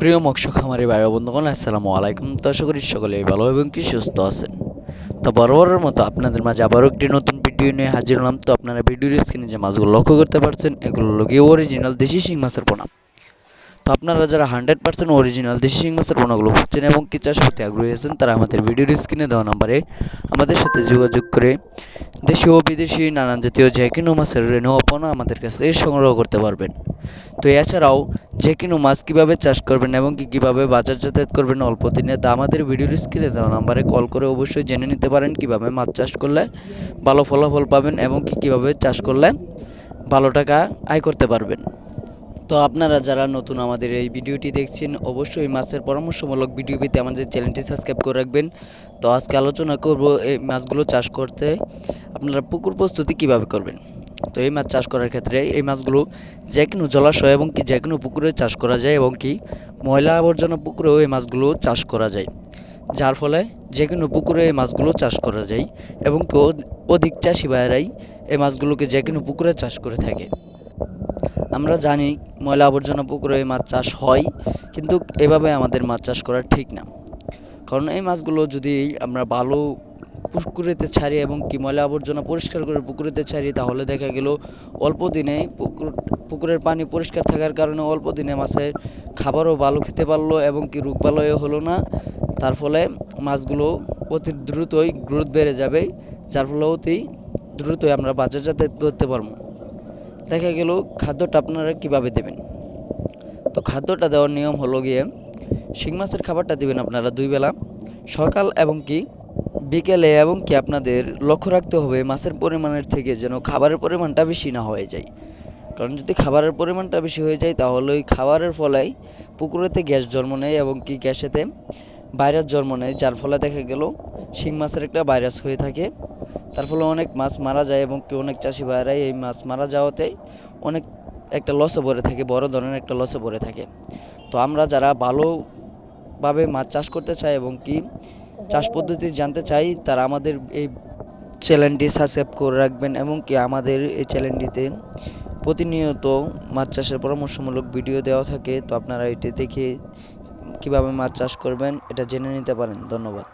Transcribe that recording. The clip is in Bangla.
প্রিয় মৎস্য খামারি ভাই বন্ধুগণ, আসসালামু আলাইকুম। তো আশা করি সকলেই ভালো এবং কি সুস্থ আছেন। তো বরাবরের মতো আপনাদের মাঝে আবারও একটি নতুন ভিডিও নিয়ে হাজির হলাম। তো আপনারা ভিডিওর স্ক্রিনে যে মাছগুলো লক্ষ্য করতে পারছেন, এগুলো লগিয়ে অরিজিনাল দেশি শিং মাছের পোনা। তো আপনারা যারা হান্ড্রেড পার্সেন্ট অরিজিনাল দেশি শিং মাছের পোনাগুলো খুঁজছেন এবং কি চাষ করতে আগ্রহী আছেন, তারা আমাদের ভিডিওর স্ক্রিনে দেওয়া নাম্বারে আমাদের সাথে যোগাযোগ করে দেশি ও বিদেশি নানান জাতীয় যে কোনো মাছের রেণু আমাদের কাছে সংগ্রহ করতে পারবেন। তো এছাড়াও যে কোনো মাছ কীভাবে চাষ করবেন এবং কি কীভাবে বাজার যাতায়াত করবেন অল্প দিনে তা আমাদের ভিডিওর স্ক্রিনে দেওয়া নাম্বারে কল করে অবশ্যই জেনে নিতে পারেন কীভাবে মাছ চাষ করলে ভালো ফলাফল পাবেন এবং কি কীভাবে চাষ করলে ভালো টাকা আয় করতে পারবেন। তো আপনারা যারা নতুন আমাদের এই ভিডিওটি দেখছেন, অবশ্যই মাছের পরামর্শমূলক ভিডিও পেতে আমাদের চ্যানেলটি সাবস্ক্রাইব করে রাখবেন। তো আজকে আলোচনা করব এই মাছগুলো চাষ করতে। আপনারা পুকুর প্রস্তুতি কীভাবে করবেন? তো এই মাছ চাষ করার ক্ষেত্রে এই মাছগুলো যে কোনো জলাশয় এবং কি যে কোনো পুকুরে চাষ করা যায় এবং কি ময়লা আবর্জনা পুকুরেও এই মাছগুলো চাষ করা যায়। যার ফলে যে কোনো পুকুরে এই মাছগুলো চাষ করা যায় এবং অধিক চাষি ভাইয়েরাই এই মাছগুলোকে যে কোনো পুকুরে চাষ করে থাকে। আমরা জানি ময়লা আবর্জনা পুকুরে মাছ চাষ হয়, কিন্তু এভাবে আমাদের মাছ চাষ করা ঠিক না। কারণ এই মাছগুলো যদি আমরা ভালো পুকুরেতে ছাড়ি এবং কি ময়লা আবর্জনা পরিষ্কার করে পুকুরেতে ছাড়ি, তাহলে দেখা গেল অল্প দিনে পুকুর, পুকুরের পানি পরিষ্কার থাকার কারণে অল্প দিনে মাছের খাবারও ভালো খেতে পারল এবং কি রোগ রোগবালয়ও হলো না। তার ফলে মাছগুলো অতি দ্রুতই গ্রোথ বেড়ে যাবে, যার ফলে অতি দ্রুতই আমরা বাজার যাতায়াত করতে পারব। দেখা গেল খাদ্যটা আপনারা কীভাবে দেবেন? তো খাদ্যটা দেওয়ার নিয়ম হলো গিয়ে শিং মাছের খাবারটা দেবেন আপনারা দুই বেলা। সকাল এবং কি বিকেলে এবং কি আপনাদের লক্ষ্য রাখতে হবে মাছের পরিমাণের থেকে যেন খাবারের পরিমাণটা বেশি না হয়ে যায়। কারণ যদি খাবারের পরিমাণটা বেশি হয়ে যায় তাহলে ওই খাবারের ফলেই পুকুরেতে গ্যাস জন্ম নেয় এবং কি গ্যাসেতে ভাইরাস জন্ম নেয়, যার ফলে দেখা গেল শিং মাছের একটা ভাইরাস হয়ে থাকে। তার ফলে অনেক মাছ মারা যায় এবং অনেক চাষি ভাইরাই এই মাছ মারা যাওয়াতে অনেক একটা লসে পড়ে থাকে, বড় ধরনের একটা লসে পড়ে থাকে। তো আমরা যারা ভালোভাবে মাছ চাষ করতে চাই এবং কি চাষ পদ্ধতি জানতে চাই, তারা আমাদের এই চ্যানেলটি সাবস্ক্রাইব করে রাখবেন এবং কি আমাদের এই চ্যানেলটিতে প্রতিনিয়ত মাছ চাষের পরামর্শমূলক ভিডিও দেওয়া থাকে। তো আপনারা এটি দেখে কীভাবে মাছ চাষ করবেন, এটা জেনে নিতে পারেন। ধন্যবাদ।